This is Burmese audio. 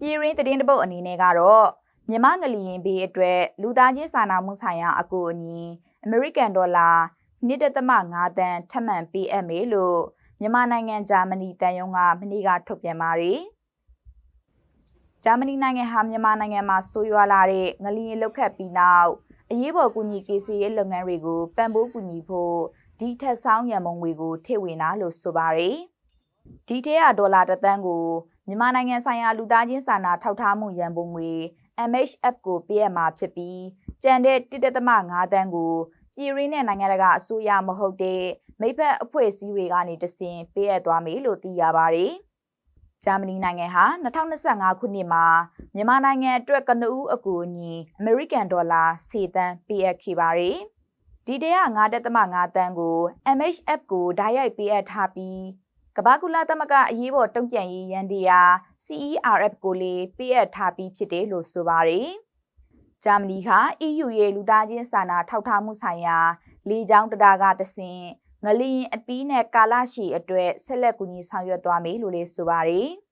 ပြည်ရင်းသတင်းတပုတ်အနေနဲ့ကတော့မြန်မာငလျင်ဘေးအတွက်လူသားချင်းစာနာမှုဆိုင်ရာအကူအညီအမေရိကန်ဒေါ်လာ1.5တန်းထပ်မံပေးအပ်မယ်လို့မြန်မာနိုင်ငံဂျာမနီတန်ယုံကမနေ့ကထုတ်ပြန်ပါတယ်။ဂျာမနီနိုင်ငံဟာမြန်မာနိုင်ငံမှာဆိုးရွားလာတဲ့ငလျင်လှုပ်ခတ်ပြီးနောက်အရေးပေါ်ကူညီကေစီရေးလုပ်ငန်းတွေကိုပံ့ပိုးကူညီဖို့ဒီထက်ဆောင်ရန်မုံငွေကိုထည့်ဝင်တာလို့ဆိုပါတယ်။ဒီထဲကဒေါ်လာတစ်သန်းကို မြန်မာနိုင်ငံဆိုင်ရာလူသားချင်းစာနာထောက်ထားမှုရန်ပုံငွေ MHF ကိုပေးအပ်မှာဖြစ်ပြီးကျန်တဲ့1.5တန်းကိုပြည်ရင်းနဲ့နိုင်ငံတကာအစိုးရမဟုတ်တဲ့မိဖက်အဖွဲ့အစည်းတွေကနေတဆင်ပေးအပ်သွားမယ်လို့သိရပါတယ်။ဂျာမနီနိုင်ငံဟာ2025ခုနှစ်မှာမြန်မာနိုင်ငံအတွက်ကနဦးအကူအညီအမေရိကန်ဒေါ်လာ10တန်းပေးအပ်ခဲ့ပါတယ်။ဒီတဲက9.5တန်းကို MHF ကိုဓာတ်ရိုက်ပေးအပ်ထားပြီး ကမ္ဘာကုလသမဂ္ဂအရေးပေါ်တုံ့ပြန်ရေးရန်တရား CERF ကိုလည်းပေးအပ်ထားပြီးဖြစ်တယ်လို့ဆိုပါတယ်။ဂျာမနီက EU ရဲ့လူသားချင်းစာနာထောက်ထားမှုဆိုင်ရာလေကြောင်းတရားကတဆင့်ငလျင်အပီးနဲ့ကာလရှည်အတွက်ဆက်လက်ကူညီဆောင်ရွက်သွားမယ်လို့လည်းဆိုပါတယ်။